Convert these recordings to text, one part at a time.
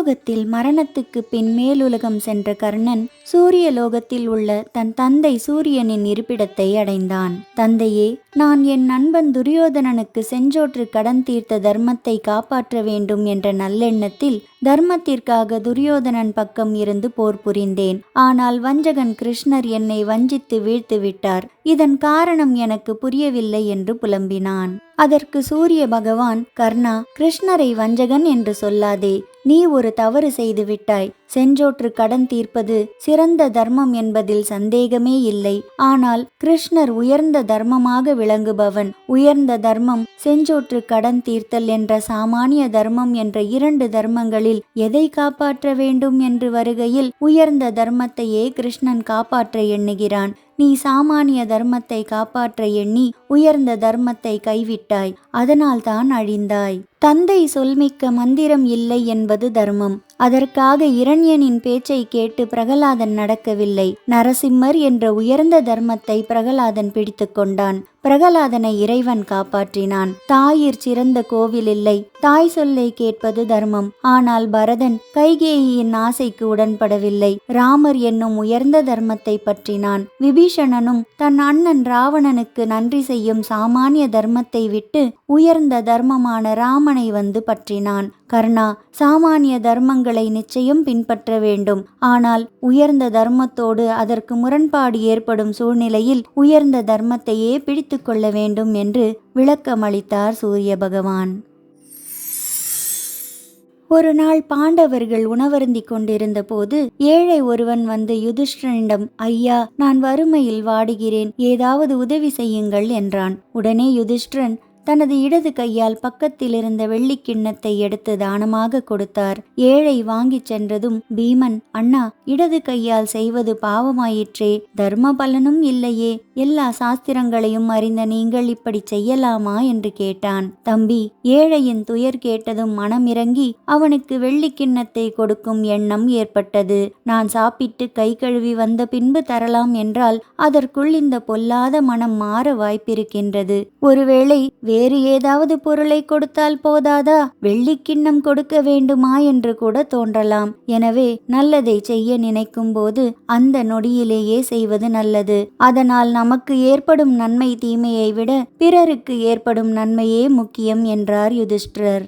பரலோகத்தில் மரணத்துக்கு பின் மேலுலகம் சென்ற கர்ணன் சூரிய லோகத்தில் உள்ள தன் தந்தை சூரியனின் இருப்பிடத்தை அடைந்தான். தந்தையே நான் என் நண்பன் துரியோதனனுக்கு செஞ்சோற்று கடன் தீர்த்த தர்மத்தை காப்பாற்ற வேண்டும் என்ற நல்லெண்ணத்தில் தர்மத்திற்காக துரியோதனன் பக்கம் இருந்து போர் புரிந்தேன். ஆனால் வஞ்சகன் கிருஷ்ணர் என்னை வஞ்சித்து வீழ்த்து விட்டார். இதன் காரணம் எனக்கு புரியவில்லை என்று புலம்பினான். அதற்கு சூரிய பகவான் கர்ணா கிருஷ்ணரை வஞ்சகன் என்று சொல்லாதே. நீ ஒரு தவறு செய்து விட்டாய். செஞ்சோற்று கடன் தீர்ப்பது சிறந்த தர்மம் என்பதில் சந்தேகமே இல்லை. ஆனால் கிருஷ்ணர் உயர்ந்த தர்மமாக விளங்குபவன் உயர்ந்த தர்மம் செஞ்சோற்று கடன் தீர்த்தல் என்ற சாமானிய தர்மம் என்ற இரண்டு தர்மங்களில் எதை காப்பாற்ற வேண்டும் என்று வருகையில் உயர்ந்த தர்மத்தையே கிருஷ்ணன் காப்பாற்ற எண்ணுகிறான். நீ சாமானிய தர்மத்தை காப்பாற்ற எண்ணி உயர்ந்த தர்மத்தை கைவிட்டாய் அதனால்தான் அழிந்தாய். தந்தை சொல்மிக்க மந்திரம் இல்லை என்பது தர்மம். அதற்காக இரண்யனின் பேச்சை கேட்டு பிரகலாதன் நடக்கவில்லை. நரசிம்மர் என்ற உயர்ந்த தர்மத்தை பிரகலாதன் பிடித்து கொண்டான். பிரகலாதனை இறைவன் காப்பாற்றினான். தாயிற் சிறந்த கோவில் இல்லை தாய் சொல்லை கேட்பது தர்மம். ஆனால் பரதன் கைகேயின் ஆசைக்கு உடன்படவில்லை. ராமர் என்னும் உயர்ந்த தர்மத்தை பற்றினான். விபீஷணனும் தன் அண்ணன் ராவணனுக்கு நன்றி செய்யும் சாமானிய தர்மத்தை விட்டு உயர்ந்த தர்மமான ராமனை வந்து பற்றினான். கர்ணா சாமானிய தர்மங்களை நிச்சயம் பின்பற்ற வேண்டும். ஆனால் உயர்ந்த தர்மத்தோடு அதற்கு முரண்பாடு ஏற்படும் சூழ்நிலையில் உயர்ந்த தர்மத்தையே பிடித்து கொள்ள வேண்டும் என்று விளக்கமளித்தார் சூரிய பகவான். ஒரு நாள் பாண்டவர்கள் உணவருந்திக் கொண்டிருந்த போது ஏழை ஒருவன் வந்து யுதிஷ்டனிடம் ஐயா நான் வறுமையில் வாடுகிறேன் ஏதாவது உதவி செய்யுங்கள் என்றான். உடனே யுதிஷ்டிரன் தனது இடது கையால் பக்கத்தில் இருந்த வெள்ளிக் கிண்ணத்தை எடுத்து தானமாக கொடுத்தார். ஏழை வாங்கிச் சென்றதும் பீமன் அண்ணா இடது கையால் செய்வது பாவமாயிற்றே தர்ம பலனும் இல்லையே எல்லா சாஸ்திரங்களையும் அறிந்த நீங்கள் இப்படி செய்யலாமா? என்று கேட்டான். தம்பி ஏழையின் துயர் கேட்டதும் மனமிறங்கி அவனுக்கு வெள்ளிக் கிண்ணத்தை கொடுக்கும் எண்ணம் ஏற்பட்டது. நான் சாப்பிட்டு கை கழுவி வந்த பின்பு தரலாம் என்றால் அதற்குள் இந்த பொல்லாத மனம் மாற வாய்ப்பிருக்கின்றது. ஒருவேளை வேறு வேறு ஏதாவது பொருளை கொடுத்தால் போதாதா? வெள்ளிக்கிண்ணம் கொடுக்க வேண்டுமா என்று கூட தோன்றலாம். எனவே நல்லதை செய்ய நினைக்கும் போது அந்த நொடியிலேயே செய்வது நல்லது. அதனால் நமக்கு ஏற்படும் நன்மை தீமையை விட பிறருக்கு ஏற்படும் நன்மையே முக்கியம் என்றார் யுதிஷ்டிரர்.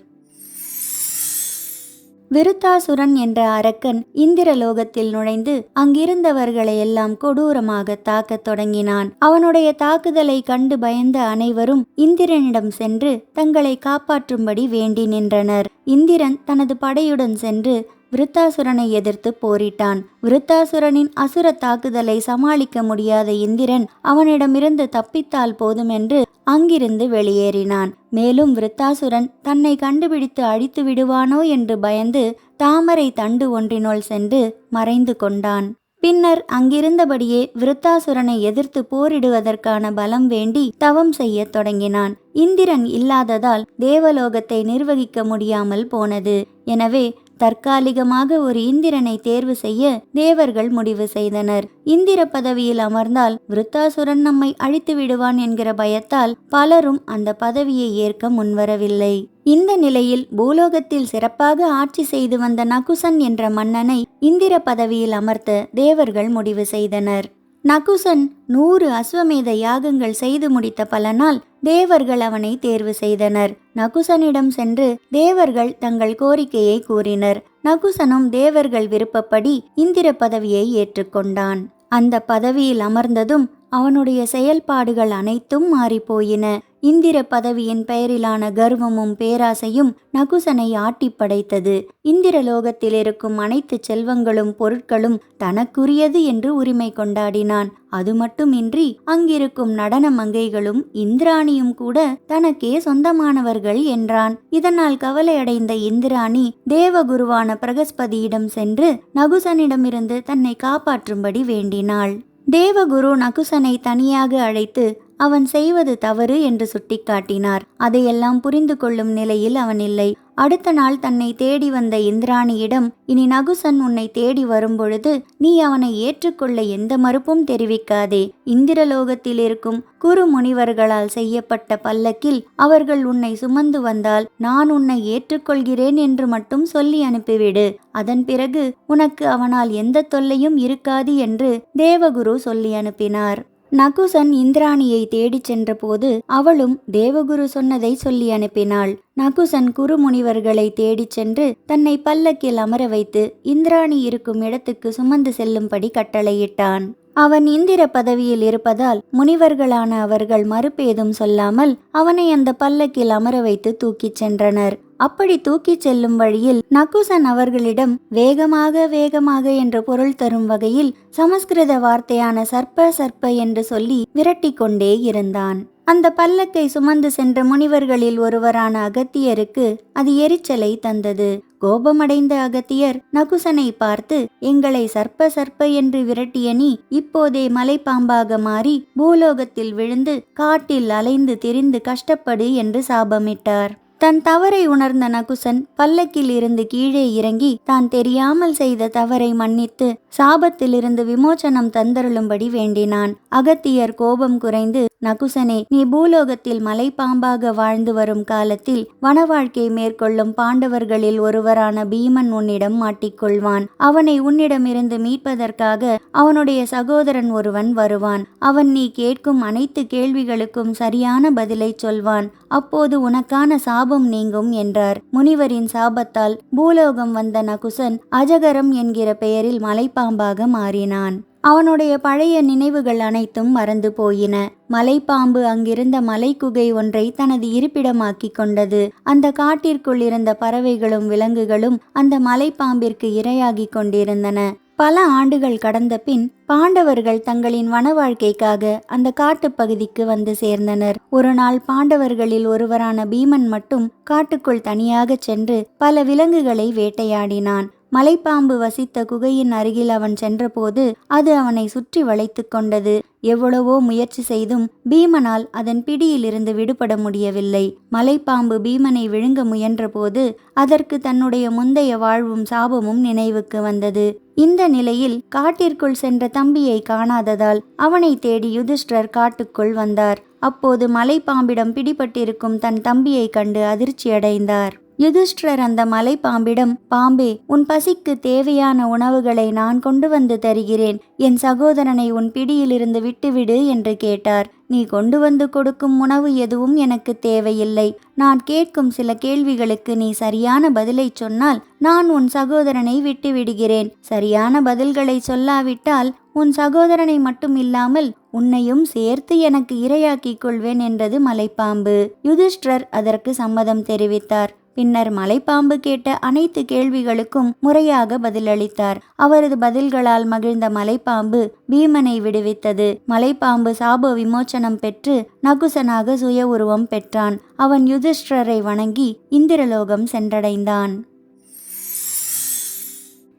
விருத்தாசுரன் என்ற அரக்கன் இந்திரலோகத்தில் நுழைந்து அங்கிருந்தவர்களை எல்லாம் கொடூரமாக தாக்கத் தொடங்கினான். அவனுடைய தாக்குதலை கண்டு பயந்த அனைவரும் இந்திரனிடம் சென்று தங்களை காப்பாற்றும்படி வேண்டி நின்றனர். இந்திரன் தனது படையுடன் சென்று விருத்தாசுரனை எதிர்த்து போரிட்டான். விருத்தாசுரனின் அசுர தாக்குதலை சமாளிக்க முடியாத இந்திரன் அவனிடமிருந்து தப்பித்தால் போதுமென்று அங்கிருந்து வெளியேறினான். மேலும் விருத்தாசுரன் தன்னை கண்டுபிடித்து அழித்து விடுவானோ? என்று பயந்து தாமரை தண்டு ஒன்றினுள் சென்று மறைந்து கொண்டான். பின்னர் அங்கிருந்தபடியே விருத்தாசுரனை எதிர்த்து போரிடுவதற்கான பலம் வேண்டி தவம் செய்யத் தொடங்கினான். இந்திரன் இல்லாததால் தேவலோகத்தை நிர்வகிக்க முடியாமல் போனது. எனவே தற்காலிகமாக ஒரு இந்திரனை தேர்வு செய்ய தேவர்கள் முடிவு செய்தனர். இந்திர பதவியில் அமர்ந்தால் விருத்தாசுரன் நம்மை அழித்து விடுவான் என்கிற பயத்தால் பலரும் அந்த பதவியை ஏற்க முன்வரவில்லை. இந்த நிலையில் பூலோகத்தில் சிறப்பாக ஆட்சி செய்து வந்த நகுசன் என்ற மன்னனை இந்திர பதவியில் அமர்த்த தேவர்கள் முடிவு செய்தனர். நகுசன் நூறு அஸ்வமேத யாகங்கள் செய்து முடித்த பலனால் தேவர்கள் அவனை தேர்வு செய்தனர். நகுசனிடம் சென்று தேவர்கள் தங்கள் கோரிக்கையை கூறினர். நகுசனும் தேவர்கள் விருப்பப்படி இந்திர பதவியை ஏற்றுக்கொண்டான். அந்த பதவியில் அமர்ந்ததும் அவனுடைய செயல்பாடுகள் அனைத்தும் மாறிப்போயின. இந்திர பதவியின் பெயரிலான கர்வமும் பேராசையும் நகுசனை ஆட்டி படைத்தது. இந்திரலோகத்தில் இருக்கும் அனைத்து செல்வங்களும் பொருட்களும் தனக்குரியது என்று உரிமை கொண்டாடினான். அது மட்டுமின்றி அங்கிருக்கும் நடன மங்கைகளும் இந்திராணியும் கூட தனக்கே சொந்தமானவர்கள் என்றான். இதனால் கவலையடைந்த இந்திராணி தேவகுருவான பிரகஸ்பதியிடம் சென்று நகுசனிடமிருந்து தன்னை காப்பாற்றும்படி வேண்டினாள். தேவகுரு நகுசனை தனியாக அழைத்து அவன் செய்வது தவறு என்று சுட்டிக்காட்டினார். அதையெல்லாம் புரிந்து கொள்ளும் நிலையில் அவன் இல்லை. அடுத்த நாள் தன்னை தேடி வந்த இந்திராணியிடம் இனி நகுசன் உன்னை தேடி வரும்பொழுது நீ அவனை ஏற்றுக்கொள்ள எந்த மறுப்பும் தெரிவிக்காதே. இந்திரலோகத்தில் இருக்கும் குரு முனிவர்களால் செய்யப்பட்ட பல்லக்கில் அவர்கள் உன்னை சுமந்து வந்தால் நான் உன்னை ஏற்றுக்கொள்கிறேன் என்று மட்டும் சொல்லி அனுப்பிவிடு. அதன் பிறகு உனக்கு அவனால் எந்த தொல்லையும் இருக்காது என்று தேவகுரு சொல்லி அனுப்பினார். நகுசன் இந்திராணியை தேடிச் சென்றபோது அவளும் தேவகுரு சொன்னதை சொல்லி அனுப்பினாள். நகுசன் குருமுனிவர்களை தேடிச் சென்று தன்னை பல்லக்கில் அமர வைத்து இந்திராணி இருக்கும் இடத்துக்கு சுமந்து செல்லும்படி கட்டளையிட்டான். அவன் இந்திர பதவியில் இருப்பதால் முனிவர்களான அவர்கள் மறுப்பேதும் சொல்லாமல் அவனை அந்த பல்லக்கில் அமர வைத்து தூக்கிச் சென்றனர். அப்படி தூக்கிச் செல்லும் வழியில் நக்குசன் அவர்களிடம் வேகமாக வேகமாக என்ற பொருள் தரும் வகையில் சமஸ்கிருத வார்த்தையான சர்ப்ப சர்ப்ப என்று சொல்லி விரட்டி கொண்டே இருந்தான். அந்த பல்லக்கை சுமந்து சென்ற முனிவர்களில் ஒருவரான அகத்தியருக்கு அது எரிச்சலை தந்தது. கோபமடைந்த அகத்தியர் நகுசனை பார்த்து எங்களை சர்ப்ப சர்ப்ப என்று விரட்டிய நீ இப்போதே மலைப்பாம்பாக மாறி பூலோகத்தில் விழுந்து காட்டில் அலைந்து திரிந்து கஷ்டப்படு என்று சாபமிட்டார். தன் தவறை உணர்ந்த நகுசன் பல்லக்கில் இருந்து கீழே இறங்கி தான் தெரியாமல் செய்த தவறை மன்னித்து சாபத்திலிருந்து விமோச்சனம் தந்தருளும்படி வேண்டினான். அகத்தியர் கோபம் குறைந்து நகுசனே நீ பூலோகத்தில் மலைப்பாம்பாக வாழ்ந்து வரும் காலத்தில் வனவாழ்க்கை மேற்கொள்ளும் பாண்டவர்களில் ஒருவரான பீமன் உன்னிடம் மாட்டிக்கொள்வான். அவனை உன்னிடமிருந்து மீட்பதற்காக அவனுடைய சகோதரன் ஒருவன் வருவான். அவன் நீ கேட்கும் அனைத்து கேள்விகளுக்கும் சரியான பதிலை சொல்வான். அப்போது உனக்கான சாபம் நீங்கும் என்றார். முனிவரின் சாபத்தால் பூலோகம் வந்த நகுசன் அஜகரம் என்கிற பெயரில் மலைப்பாம்பாக மாறினான். அவனுடைய பழைய நினைவுகள் அனைத்தும் மறந்து போயின. மலைப்பாம்பு அங்கிருந்த மலைக்குகை ஒன்றை தனது இருப்பிடமாக்கி கொண்டது. அந்த காட்டிற்குள் இருந்த பறவைகளும் விலங்குகளும் அந்த மலைப்பாம்பிற்கு இரையாகி கொண்டிருந்தன. பல ஆண்டுகள் கடந்த பின் பாண்டவர்கள் தங்களின் வன வாழ்க்கைக்காக அந்த காட்டுப்பகுதிக்கு வந்து சேர்ந்தனர். ஒரு நாள் பாண்டவர்களில் ஒருவரான பீமன் மட்டும் காட்டுக்குள் தனியாக சென்று பல விலங்குகளை வேட்டையாடினான். மலைப்பாம்பு வசித்த குகையின் அருகில் அவன் சென்றபோது அது அவனை சுற்றி வளைத்து கொண்டது. எவ்வளவோ முயற்சி செய்தும் பீமனால் அதன் பிடியிலிருந்து விடுபட முடியவில்லை. மலைப்பாம்பு பீமனை விழுங்க முயன்றபோது அதற்கு தன்னுடைய முந்தைய வாழ்வும் சாபமும் நினைவுக்கு வந்தது. இந்த நிலையில் காட்டிற்குள் சென்ற தம்பியை காணாததால் அவனை தேடி யுதிஷ்டர் காட்டுக்குள் வந்தார். அப்போது மலைப்பாம்பிடம் பிடிபட்டிருக்கும் தன் தம்பியை கண்டு அதிர்ச்சியடைந்தார். யுதிஷ்டர் அந்த மலை பாம்பிடம் பாம்பே உன் பசிக்கு தேவையான உணவுகளை நான் கொண்டு வந்து தருகிறேன். என் சகோதரனை உன் பிடியிலிருந்து விட்டுவிடு என்று கேட்டார். நீ கொண்டு வந்து கொடுக்கும் உணவு எதுவும் எனக்கு தேவையில்லை. நான் கேட்கும் சில கேள்விகளுக்கு நீ சரியான பதிலை சொன்னால் நான் உன் சகோதரனை விட்டுவிடுகிறேன். சரியான பதில்களை சொல்லாவிட்டால் உன் சகோதரனை மட்டும் இல்லாமல் உன்னையும் சேர்த்து எனக்கு இரையாக்கிக் கொள்வேன் என்றது மலைப்பாம்பு. யுதிஷ்டர் அதற்கு சம்மதம் தெரிவித்தார். பின்னர் மலைப்பாம்பு கேட்ட அனைத்து கேள்விகளுக்கும் முறையாக பதிலளித்தார். அவரது பதில்களால் மகிழ்ந்த மலைப்பாம்பு பீமனை விடுவித்தது. மலைப்பாம்பு சாப விமோச்சனம் பெற்று நகுசனாக சுய உருவம் பெற்றான். அவன் யுதிஷ்டரை வணங்கி இந்திரலோகம் சென்றடைந்தான்.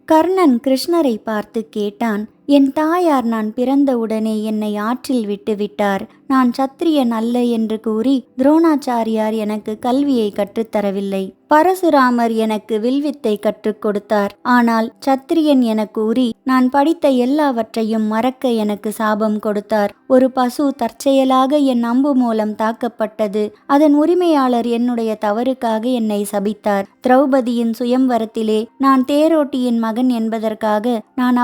கர்ணன் கிருஷ்ணரை பார்த்து கேட்டான் என் தாயார் நான் பிறந்தவுடனே என்னை ஆற்றில் விட்டுவிட்டார் நான் சத்திரியன் அல்ல என்று கூறி துரோணாச்சாரியார் எனக்கு கல்வியை கற்றுத்தரவில்லை பரசுராமர் எனக்கு வில்வித்தை கற்றுக் கொடுத்தார். ஆனால் சத்திரியன் என கூறி நான் படித்த எல்லாவற்றையும் மறக்க எனக்கு சாபம் கொடுத்தார். ஒரு பசு தற்செயலாக என் அம்பு மூலம் தாக்கப்பட்டது. அதன் உரிமையாளர் என்னுடைய தவறுக்காக என்னை சபித்தார். திரௌபதியின் சுயம்வரத்திலே நான் தேரோட்டியின் மகன் என்பதற்காக நான்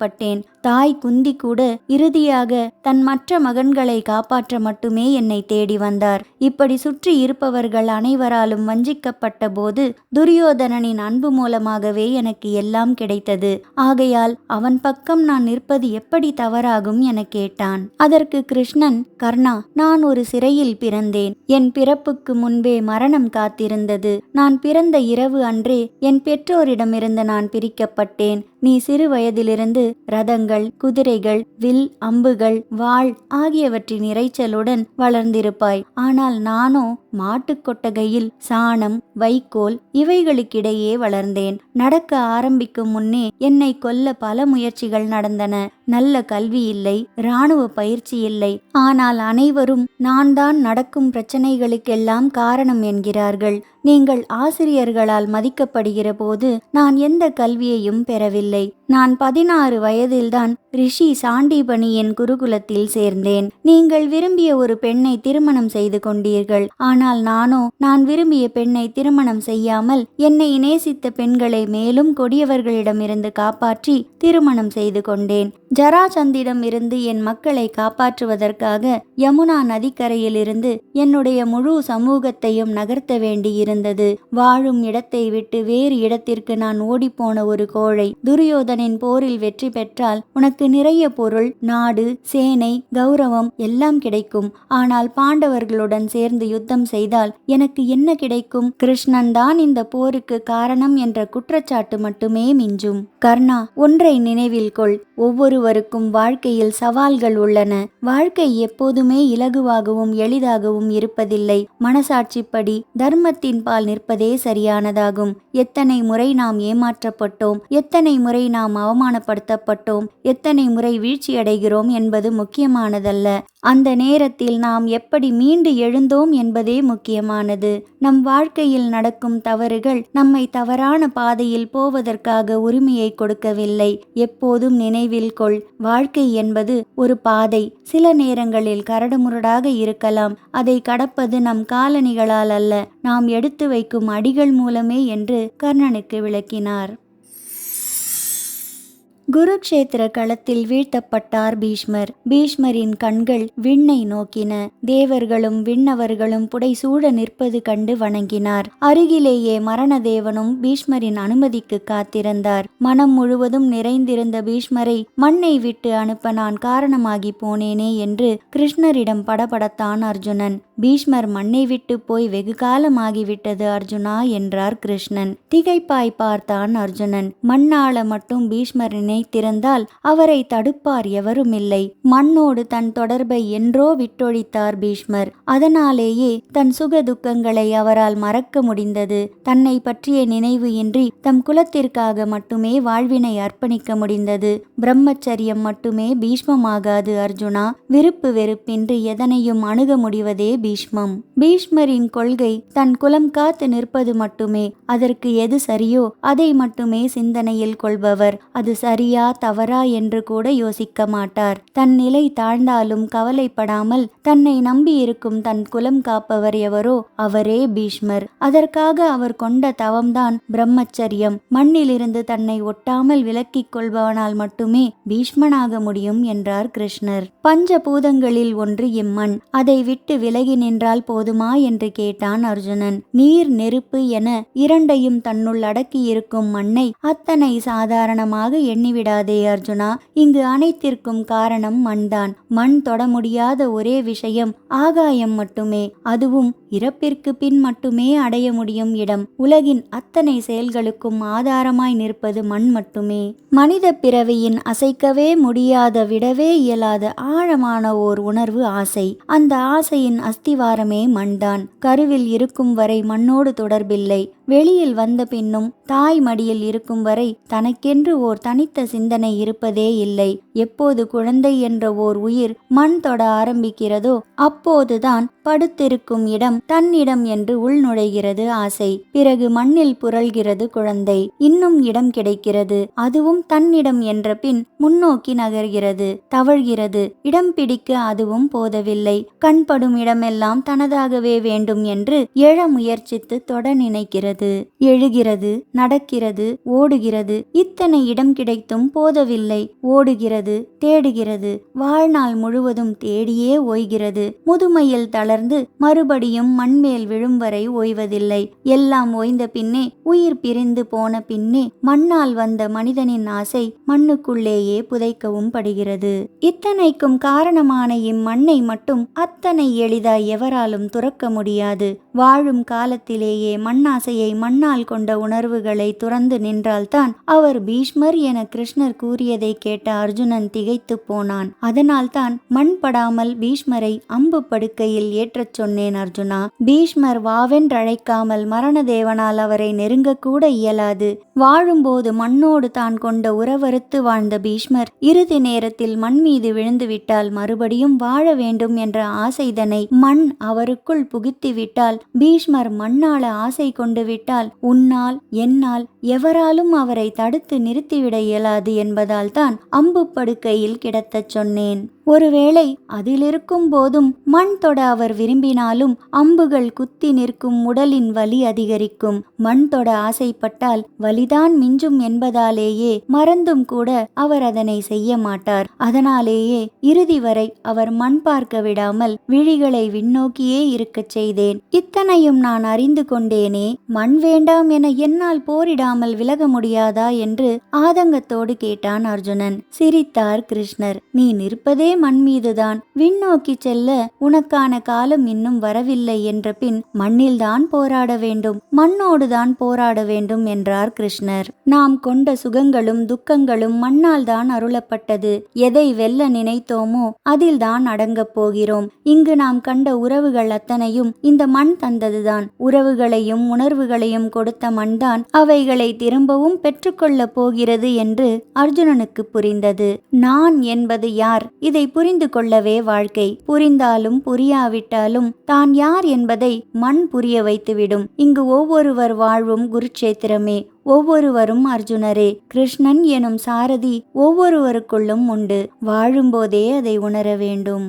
அவமானப்படுத்தப்பட்டேன் தாய் குந்தி கூட இறுதியாக தன் மற்ற மகன்களை காப்பாற்ற மட்டுமே என்னை தேடி வந்தார். இப்படி சுற்றி இருப்பவர்கள் அனைவராலும் வஞ்சிக்கப்பட்ட போது துரியோதனனின் அன்பு மூலமாகவே எனக்கு எல்லாம் கிடைத்தது. ஆகையால் அவன் பக்கம் நான் நிற்பது எப்படி தவறாகும் என கேட்டான். அதற்கு கிருஷ்ணன் கர்ணா நான் ஒரு சிறையில் பிறந்தேன். என் பிறப்புக்கு முன்பே மரணம் காத்திருந்தது. நான் பிறந்த இரவு அன்றே என் பெற்றோரிடமிருந்து நான் பிரிக்கப்பட்டேன். நீ சிறு வயதிலிருந்து ரதங்கள் குதிரைகள் வில் அம்புகள் வாள் ஆகியவற்றின் இறைச்சலுடன் வளர்ந்திருப்பாய். ஆனால் நானோ மாட்டுக் கொட்டகையில் சாணம் வைக்கோல் இவைகளுக்கிடையே வளர்ந்தேன். நடக்க ஆரம்பிக்கும் முன்னே என்னை கொல்ல பல முயற்சிகள் நடந்தன. நல்ல கல்வி இல்லை இராணுவ பயிற்சி இல்லை. ஆனால் அனைவரும் நான் தான் நடக்கும் பிரச்சனைகளுக்கெல்லாம் காரணம் என்கிறார்கள். நீங்கள் ஆசிரியர்களால் மதிக்கப்படுகிற போது நான் எந்த கல்வியையும் பெறவில்லை. நான் பதினாறு வயதில்தான் ரிஷி சாண்டிபனியின் குருகுலத்தில் சேர்ந்தேன். நீங்கள் விரும்பிய ஒரு பெண்ணை திருமணம் செய்து கொண்டீர்கள். ஆனால் நானோ நான் விரும்பிய பெண்ணை திருமணம் செய்யாமல் என்னை நேசித்த பெண்களை மேலும் கொடியவர்களிடமிருந்து காப்பாற்றி திருமணம் செய்து கொண்டேன். ஜராசந்திடம் இருந்து என் மக்களை காப்பாற்றுவதற்காக யமுனா நதிக்கரையிலிருந்து என்னுடைய முழு சமூகத்தையும் நகர்த்த வேண்டியிருந்தது. வாழும் இடத்தை விட்டு வேறு இடத்திற்கு நான் ஓடிப்போன ஒரு கோழை துரியோதனின் போரில் வெற்றி பெற்றால் உனக்கு நிறைய பொருள் நாடு சேனை கௌரவம் எல்லாம் கிடைக்கும். ஆனால் பாண்டவர்களுடன் சேர்ந்து யுத்தம் செய்தால் எனக்கு என்ன கிடைக்கும்? கிருஷ்ணன் தான் இந்த போருக்கு காரணம் என்ற குற்றச்சாட்டு மட்டுமே மிஞ்சும். கர்ணா ஒன்றை நினைவில் கொள். ஒவ்வொருவருக்கும் வாழ்க்கையில் சவால்கள் உள்ளன. வாழ்க்கை எப்போதுமே இலகுவாகவும் எளிதாகவும் இருப்பதில்லை. மனசாட்சிப்படி தர்மத்தின் பால் நிற்பதே சரியானதாகும். எத்தனை முறை நாம் ஏமாற்றப்பட்டோம் எத்தனை முறை நாம் அவமானப்படுத்தப்பட்டோம் எத்தனை முறை வீழ்ச்சியடைகிறோம் என்பது முக்கியமானதல்ல. அந்த நேரத்தில் நாம் எப்படி மீண்டு எழுந்தோம் என்பதே முக்கியமானது. நம் வாழ்க்கையில் நடக்கும் தவறுகள் நம்மை தவறான பாதையில் போவதற்காக உரிமையை கொடுக்கவில்லை. எப்போதும் நினைவில் கொள் வாழ்க்கை என்பது ஒரு பாதை. சில நேரங்களில் கரடுமுரடாக இருக்கலாம். அதை கடப்பது நம் காலணிகளால் அல்ல. நாம் எடுத்து வைக்கும் அடிகள் மூலமே என்று கர்ணனுக்கு விளக்கினார். குருக்ஷேத்திர களத்தில் வீழ்த்தப்பட்டார் பீஷ்மர். பீஷ்மரின் கண்கள் விண்ணை நோக்கின. தேவர்களும் விண்ணவர்களும் புடைசூழ நிற்பது கண்டு வணங்கினார். அருகிலேயே மரணதேவனும் பீஷ்மரின் அனுமதிக்கு காத்திருந்தார். மனம் முழுவதும் நிறைந்திருந்த பீஷ்மரை மண்ணை விட்டு அனுப்ப நான் காரணமாகி போனேனே என்று கிருஷ்ணரிடம் படபடத்தான் அர்ஜுனன். பீஷ்மர் மண்ணை விட்டு போய் வெகு காலமாகிவிட்டது அர்ஜுனா என்றார் கிருஷ்ணன். திகைப்பாய் பார்த்தான் அர்ஜுனன். மண்ணால மட்டும் பீஷ்மர் திறந்தால் அவரை தடுப்பார் எவருமில்லை. மண்ணோடு தன் தொடர்பை என்றோ விட்டொழித்தார் பீஷ்மர். அதனாலேயே தன் சுக துக்கங்களை அவரால் மறக்க முடிந்தது. தன்னை பற்றிய நினைவு இன்றி தம் குலத்திற்காக மட்டுமே வாழ்வினை அர்ப்பணிக்க முடிந்தது. பிரம்மச்சரியம் மட்டுமே பீஷ்மமாகாது அர்ஜுனா. விருப்பு வெறுப்பின்றி எதனையும் அணுக முடிவதே பீஷ்மம். பீஷ்மரின் கொள்கை தன் குலம் காத்து நிற்பது மட்டுமே அதற்கு எது சரியோ அதை மட்டுமே சிந்தனையில் கொள்பவர். அது சரியா தவறா என்று கூட யோசிக்க மாட்டார். தன் நிலை தாழ்ந்தாலும் கவலைப்படாமல் தன்னை நம்பியிருக்கும் தன் குலம் காப்பவர் எவரோ அவரே பீஷ்மர். அதற்காக அவர் கொண்ட தவம்தான் பிரம்மச்சரியம். மண்ணிலிருந்து தன்னை ஒட்டாமல் விலக்கிக் கொள்பவனால் மட்டுமே பீஷ்மனாக முடியும் என்றார் கிருஷ்ணர். பஞ்ச பூதங்களில் ஒன்று இம்மண். அதை விட்டு விலகி நின்றால் போதுமா? என்று கேட்டான் அர்ஜுனன். நீர் நெருப்பு என இரண்டையும் தன்னுள் அடக்கியிருக்கும் மண்ணை அத்தனை சாதாரணமாக எண்ணிவிடாதே அர்ஜுனா. இங்கு அனைத்திற்கும் காரணம் மண்தான். மண் தொட முடியாத ஒரே விஷயம் ஆகாயம் மட்டுமே. அதுவும் இறப்பிற்கு பின் மட்டுமே அடைய முடியும் இடம். உலகின் அத்தனை செயல்களுக்கும் ஆதாரமாய் நிற்பது மண் மட்டுமே. மனித பிறவியின் அசைக்கவே முடியாத விடவே இயலாத ஆழமான ஓர் உணர்வு ஆசை. அந்த ஆசையின் அஸ்திவாரமே மண்தான் கருவில் இருக்கும் வரை மண்ணோடு தொடர்பில்லை. வெளியில் வந்த பின்னும் தாய் மடியில் இருக்கும் வரை தனக்கென்று ஓர் தனித்த சிந்தனை இருப்பதே இல்லை. எப்போது குழந்தை என்ற ஓர் உயிர் மண் தொட ஆரம்பிக்கிறதோ அப்போதுதான் படுத்திருக்கும் இடம் தன்னிடம் என்று உள்நுழைகிறது ஆசை. பிறகு மண்ணில் புரள்கிறது குழந்தை. இன்னும் இடம் கிடைக்கிறது. அதுவும் தன்னிடம் என்ற பின் முன்னோக்கி நகர்கிறது. தவழ்கிறது. இடம் பிடிக்க அதுவும் போதவில்லை. கண்படும் இடமெல்லாம் தனதாகவே வேண்டும் என்று எழ முயற்சித்து தொட நினைக்கிறது. எழுகிறது நடக்கிறது ஓடுகிறது. இத்தனை இடம் கிடைத்தும் போதவில்லை. ஓடுகிறது தேடுகிறது. வாழ்நாள் முழுவதும் தேடியே ஓய்கிறது. முதுமையில் தளர்ந்து மறுபடியும் மண்மேல் விழும் வரை ஓய்வதில்லை. எல்லாம் ஓய்ந்த பின்னே உயிர் பிரிந்து போன பின்னே மண்ணால் வந்த மனிதனின் ஆசை மண்ணுக்குள்ளேயே புதைக்கவும் படுகிறது. இத்தனைக்கும் காரணமான இம்மண்ணை மட்டும் அத்தனை எளிதாய் எவராலும் துறக்க முடியாது. வாழும் காலத்திலேயே மண்ணாசையை மண்ணால் கொண்ட உணர்வுகளை துறந்து நின்றால்தான் அவர் பீஷ்மர் என கிருஷ்ணர் கூறியதை கேட்ட அர்ஜுனன் திகைத்து போனான். அதனால்தான் மண் படாமல் பீஷ்மரை அம்பு படுக்கையில் ஏற்றச் சொன்னேன் அர்ஜுனா. பீஷ்மர் வாவென்றழைக்காமல் மரணதேவனால் அவரை நெருங்கக்கூட இயலாது. வாழும்போது மண்ணோடு தான் கொண்ட உறவறுத்து வாழ்ந்த பீஷ்மர் இறுதி நேரத்தில் மண் மீது விழுந்துவிட்டால் மறுபடியும் வாழ வேண்டும் என்ற ஆசைதனை மண் அவருக்குள் புகுத்திவிட்டால் பீஷ்மர் மண்ணால ஆசை கொண்டு விட்டால் உன்னால் என்னால் எவராலும் அவரை தடுத்து நிறுத்திவிட இயலாது என்பதால் தான் அம்பு படுக்கையில் கிடத்தச் சொன்னேன். ஒருவேளை அதிலிருக்கும் போதும் மண் தொட அவர் விரும்பினாலும் அம்புகள் குத்தி நிற்கும் உடலின் வலி அதிகரிக்கும். மண் தொட ஆசைப்பட்டால் வலிதான் மிஞ்சும் என்பதாலேயே மறந்தும் கூட அவர் அதனை செய்ய மாட்டார். அதனாலேயே இறுதி வரை அவர் மண் பார்க்க விடாமல் விழிகளை விண்ணோக்கியே இருக்கச் செய்தேன். இத்தனையும் நான் அறிந்து கொண்டேனே மண் வேண்டாம் என என்னால் போரிடாமல் விலக முடியாதா என்று ஆதங்கத்தோடு கேட்டான் அர்ஜுனன். சிரித்தார் கிருஷ்ணர். நீ நிற்பதே மண் மீதுதான். விண்ணோக்கி செல்ல உனக்கான காலம் இன்னும் வரவில்லை என்ற பின் மண்ணில்தான் போராட வேண்டும். மண்ணோடுதான் போராட வேண்டும் என்றார் கிருஷ்ணர். நாம் கொண்ட சுகங்களும் துக்கங்களும் மண்ணால் தான் அருளப்பட்டது. எதை வெல்ல நினைத்தோமோ அதில்தான் அடங்கப் போகிறோம். இங்கு நாம் கண்ட உறவுகள் அத்தனையும் இந்த மண் தந்ததுதான். உறவுகளையும் உணர்வுகளையும் கொடுத்த மண்தான் அவைகளை திரும்பவும் பெற்றுக்கொள்ளப் போகிறது என்று அர்ஜுனனுக்கு புரிந்தது. நான் என்பது யார்? இதை புரிந்து கொள்ளவே வாழ்க்கை புரிந்தாலும் புரியாவிட்டாலும் தான் யார் என்பதை மண் புரிய வைத்துவிடும். இங்கு ஒவ்வொருவர் வாழ்வும் குருட்சேத்திரமே ஒவ்வொருவரும் அர்ஜுனரே. கிருஷ்ணன் எனும் சாரதி ஒவ்வொருவருக்குள்ளும் உண்டு. வாழும்போதே அதை உணர வேண்டும்.